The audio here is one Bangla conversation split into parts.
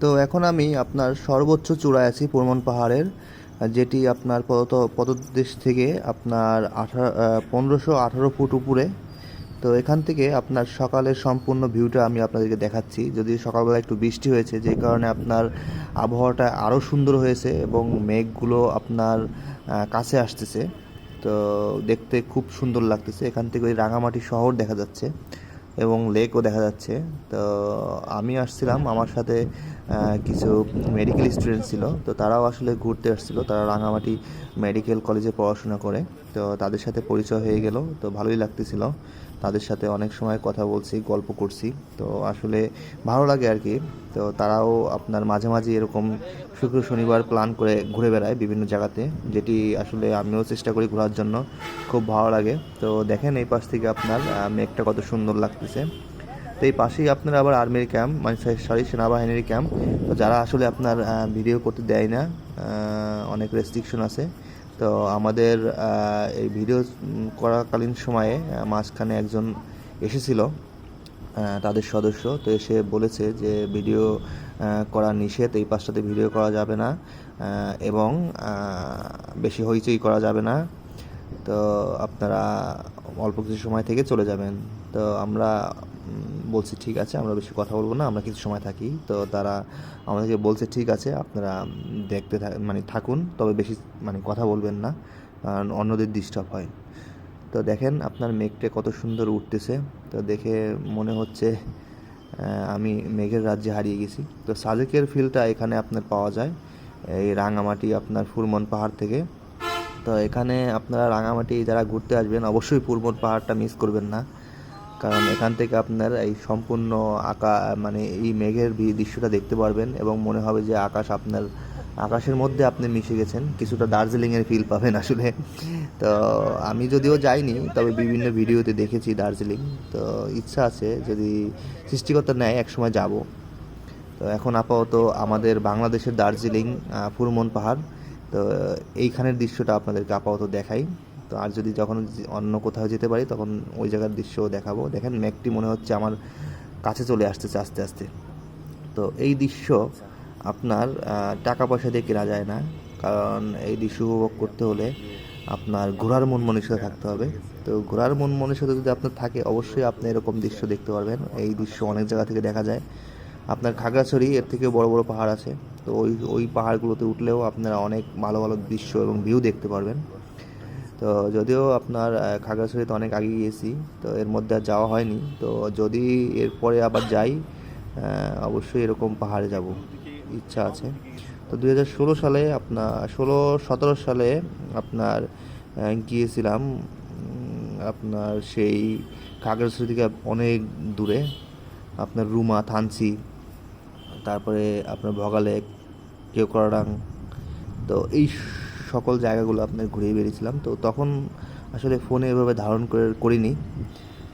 তো এখন আমি আপনার সর্বোচ্চ চূড়ায় আছি পুরমন পাহাড়ের, যেটি আপনার পদত, পদদেশ থেকে আপনার আঠারো পনেরোশো আঠারো ফুট উপরে। তো এখান থেকে আপনার সকালের সম্পূর্ণ ভিউটা আমি আপনাদেরকে দেখাচ্ছি। যদি সকালবেলা একটু বৃষ্টি হয়েছে, যে কারণে আপনার আবহাওয়াটা আরও সুন্দর হয়েছে এবং মেঘগুলো আপনার কাছে আসতেছে। তো দেখতে খুব সুন্দর লাগতেছে। এখান থেকে ওই রাঙামাটি শহর দেখা যাচ্ছে। এবং লেকও দেখা যাচ্ছে। তো আমি আসছিলাম, আমার সাথে কিছু মেডিকেল স্টুডেন্ট ছিল। তো তারাও আসলে ঘুরতে আসছিল। তারা রাঙামাটি মেডিকেল কলেজে পড়াশোনা করে। তো তাদের সাথে পরিচয় হয়ে গেল। তো ভালোই লাগতেছিল। তাদের সাথে অনেক সময় কথা বলছি, গল্প করছি। তো আসলে ভালো লাগে আর কি। তো তারাও আপনার মাঝে মাঝে এরকম শুক্র শনিবার প্ল্যান করে ঘুরে বেড়ায় বিভিন্ন জায়গাতে, যেটি আসলে আমিও চেষ্টা করি ঘোরার জন্য। খুব ভালো লাগে। তো দেখেন এই পাশ থেকে আপনার মেঘটা কত সুন্দর লাগতেছে। তো এই পাশেই আপনার আবার আর্মির ক্যাম্প মানে সরি, সেনাবাহিনীর ক্যাম্প তো যারা আসলে আপনার ভিডিও করতে দেয় না অনেক রেস্ট্রিকশন আছে। তো আমাদের এই ভিডিও করাকালীন সময়ে মাঝখানে একজন এসেছিল তাদের সদস্য। তো এসে বলেছে যে, ভিডিও করা নিষেধ, এই পাঁচটাতে ভিডিও করা যাবে না এবং বেশি হইচই করা যাবে না। তো আপনারা অল্প কিছু সময় থেকে চলে যাবেন। তো আমরা বলছি, ঠিক আছে, আমরা বেশি কথা বলব না, আমরা কিছু সময় থাকি। তো তারা আমাদেরকে বলছে, ঠিক আছে, আপনারা দেখতে মানে থাকুন, তবে বেশি মানে কথা বলবেন না, কারণ অন্যদের ডিস্টার্ব হয়। তো দেখেন, আপনার মেঘটা কত সুন্দর উঠতেছে। তো দেখে মনে হচ্ছে আমি মেঘের রাজ্যে হারিয়ে গেছি। তো সাজেকের ফিলটা এখানে আপনার পাওয়া যায়, এই রাঙামাটি আপনার ফুরমন পাহাড় থেকে। তো এখানে আপনারা রাঙামাটি যারা ঘুরতে আসবেন, অবশ্যই ফুরমন পাহাড়টা মিস করবেন না। কারণ এখান থেকে আপনার এই সম্পূর্ণ আকা মানে এই মেঘের দৃশ্যটা দেখতে পারবেন এবং মনে হবে যে আকাশ আপনার, আকাশের মধ্যে আপনি মিশে গেছেন। কিছুটা দার্জিলিংয়ের ফিল পাবেন আসলে। তো আমি যদিও যাইনি, তবে বিভিন্ন ভিডিওতে দেখেছি দার্জিলিং। তো ইচ্ছা আছে যদি সৃষ্টিকর্তা নেয়, একসময় যাব। তো এখন আপাতত আমাদের বাংলাদেশের দার্জিলিং ফুরমন পাহাড়। তো এইখানের দৃশ্যটা আপনাদেরকে আপাতত দেখাই। তো আর যদি যখন অন্য কোথাও যেতে পারি, তখন ওই জায়গার দৃশ্যও দেখাবো। দেখেন, মেঘটি মনে হচ্ছে আমার কাছে চলে আসতেছে আস্তে আস্তে। তো এই দৃশ্য আপনার টাকা পয়সা দিয়ে কেনা যায় না। কারণ এই দৃশ্য উপভোগ করতে হলে আপনার ঘোরার মন মনীষা থাকতে হবে। তো ঘোরার মন মনীষতা যদি আপনার থাকে, অবশ্যই আপনি এরকম দৃশ্য দেখতে পারবেন। এই দৃশ্য অনেক জায়গা থেকে দেখা যায়। আপনার খাগড়াছড়ি, এর থেকে বড় বড় পাহাড় আছে। তো ওই ওই পাহাড়গুলোতে উঠলেও আপনারা অনেক ভালো ভালো দৃশ্য এবং ভিউ দেখতে পারবেন। তো যদিও আপনার খাগড়াছড়িতে অনেক আগে গিয়েছি, তো এর মধ্যে আর যাওয়া হয়নি। তো যদি এরপরে আবার যাই অবশ্যই এরকম পাহাড়ে যাব। ইচ্ছা আছে। তো দুই হাজার ষোলো সালে আপনার ষোলো, সতেরো সালে আপনার গিয়েছিলাম আপনার সেই খাগড়াছড়ি থেকে অনেক দূরে, আপনার রুমা থানসি তারপরে আপনার ভগালেক, কেওকরাডাং। তো এই সকল জায়গাগুলো আপনার ঘুরে বেরিয়েছিলাম তো তখন আসলে ফোনে এভাবে ধারণ করে, করিনি।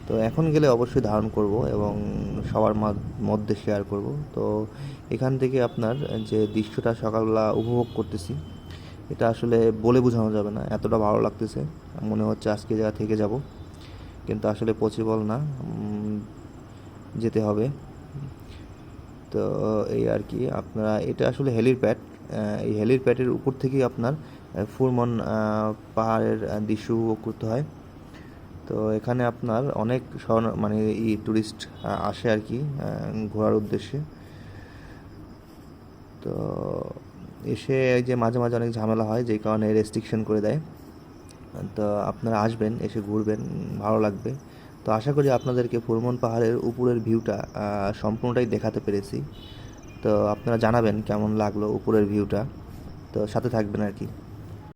তো এখন গেলে অবশ্যই ধারণ করব এবং সবার মধ্যে শেয়ার করব। তো এখান থেকে আপনার যে দৃশ্যটা সকালবেলা উপভোগ করতেছি, এটা আসলে বলে বোঝানো যাবে না। এতটা ভালো লাগতেছে, মনে হচ্ছে আজকে জায়গা থেকে যাব। কিন্তু আসলে পসিবল না যেতে হবে। তো এই আর কি, আপনারা, এটা আসলে হেলির প্যাড এই হেলির প্যাডের উপর থেকেই আপনার ফুরমন পাহাড়ের দৃশ্য উপভোগ করতে হয়। তো এখানে আপনার অনেক মানে ই ট্যুরিস্ট আসে আর কি ঘোরার উদ্দেশ্যে। তো এসে যে মাঝে মাঝে অনেক ঝামেলা হয়, যেই কারণে রেস্ট্রিকশন করে দেয়। তো আপনারা আসবেন, এসে ঘুরবেন, ভালো লাগবে। তো আশা করি আপনাদেরকে ফুরমন পাহাড়ের উপরের ভিউটা সম্পূর্ণটাই দেখাতে পেরেছি। তো আপনারা জানাবেন কেমন লাগল উপরের ভিউটা। তো সাথে থাকবেন আর কি।